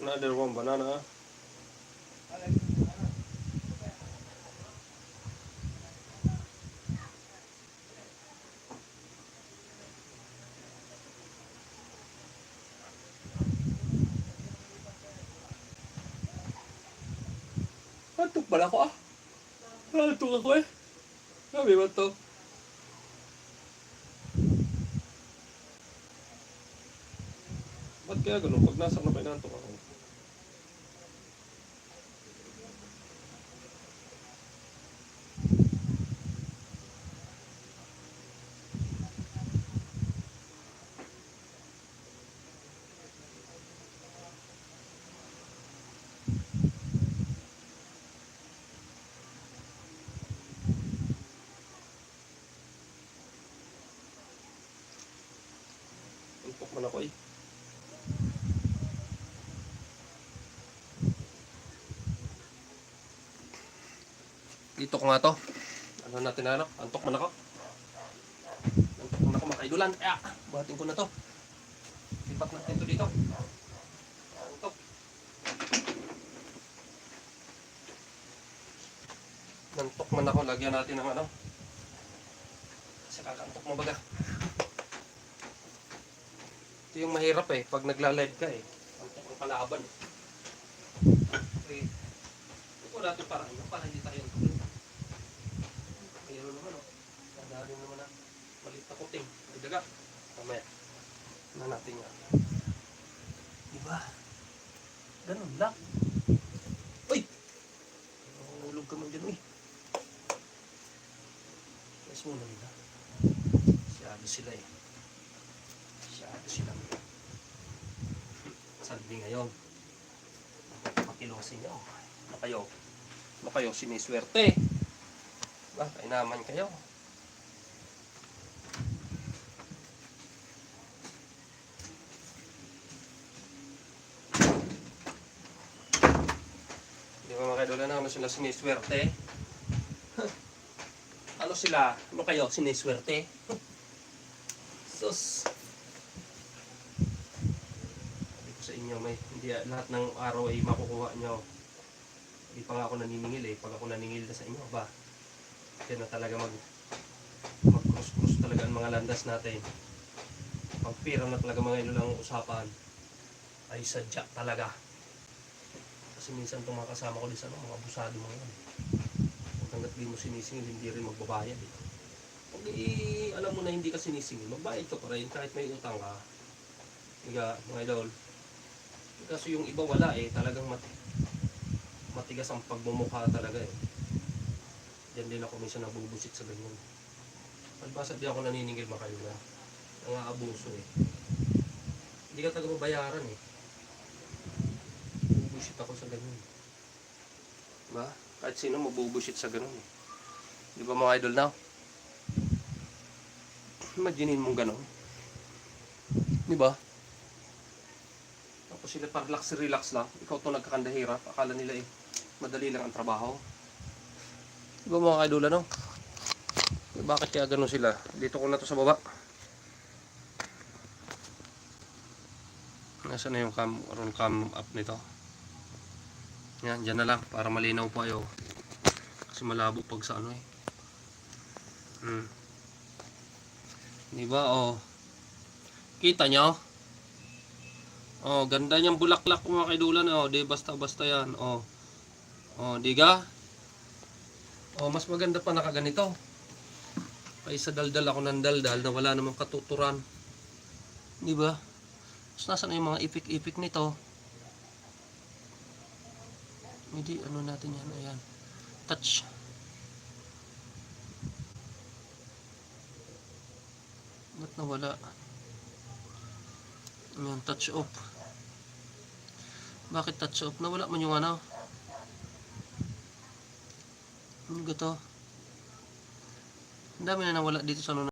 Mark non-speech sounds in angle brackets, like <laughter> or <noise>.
Another one banana. Antok pala ako ah. Antok ako eh. Sabi ba to? Ba't kaya ganun? Pag nasa na inantok ako. Antok man ako eh. Dito ko nga to. Ano natin na ano? Antok man ako. Antok man ako makaidulan. Kaya, buhatin ko na to. Lipat natin to dito. Antok. Nantok man ako. Lagyan natin ng ano. Kasi kakaantok mo baga. Ito yung mahirap eh. Pag nagla-live ka eh. Ang kalaban. Okay. Ito natin para. Para hindi tayo. Mayroon naman oh. Tanda rin naman na malit na kuting. May daga. Mamaya. Na natin yan. Diba? Ganun lang. Uy! Nahulog ka man dyan, uy. Yes muna nila. Siyado sila eh. Siyado sila. Sabi ngayon. Pakilosin nyo. Ano kayo? Ano kayo? Siniswerte. Ba, kainaman kayo. Di ba mga kaidol na ano sila siniswerte? ano sila? Ano kayo? Siniswerte? <laughs> Sus. Sabi ko sa inyo, may, hindi lahat ng araw ay makukuha nyo. Hindi pa nga ako naniningil eh. Pag ako naningil na sa inyo, ba? Yan na talaga mag mag-cross-cross talaga ang mga landas natin. Pag pira na talaga mga ilo lang usapan, ay sadya talaga. Kasi minsan itong mga kasama ko din sa ano, mga abusado mga yan. Hanggat di mo sinisingil, hindi rin magbabayad eh. Pag alam mo na hindi ka sinisingil, magbayad ka pa rin kahit may utang ka. Higa, mga idol. Kaso yung iba wala eh, talagang mat matigas ang pagmumukha talaga eh. Diyan din ako minsan nabubusit sa ganyan. Palbasa di ako naniningil makayo na. Nangaabuso eh. Hindi ka talaga mabayaran eh. Bubusit ako sa ganyan. Diba? Kahit sino mabubusit sa ganun eh. Di ba mga idol now? Imaginein mong ganun. Di ba? Sila par relax relax lang. Ikaw to nagkakandahira. Akala nila eh madali lang ang trabaho. Di ba mga idol ano? Eh, Bakit kaya ganun sila? Dito ko na to sa baba. Nasaan na yung cam, ron cam up nito? Yan, dyan na lang para malinaw po kayo. Kasi malabo pag sa ano eh. Hmm. Di ba oh? Kita nyo? Oh, ganda niyang bulaklak mga kaidulan oh. Di basta-basta yan oh. Oh, di ga? Oh, mas maganda pa nakaganito. Kaysa daldal ako ng daldal na wala namang katuturan. Di ba? Tapos nasa na yung mga ipik-ipik nito? Hindi, ano natin yan? Ayan. Touch. Ba't nawala? Ayan, touch off. Bakit touch off? Nawala man yung ano? Ano ga to? Ang dami na nawala dito sa ano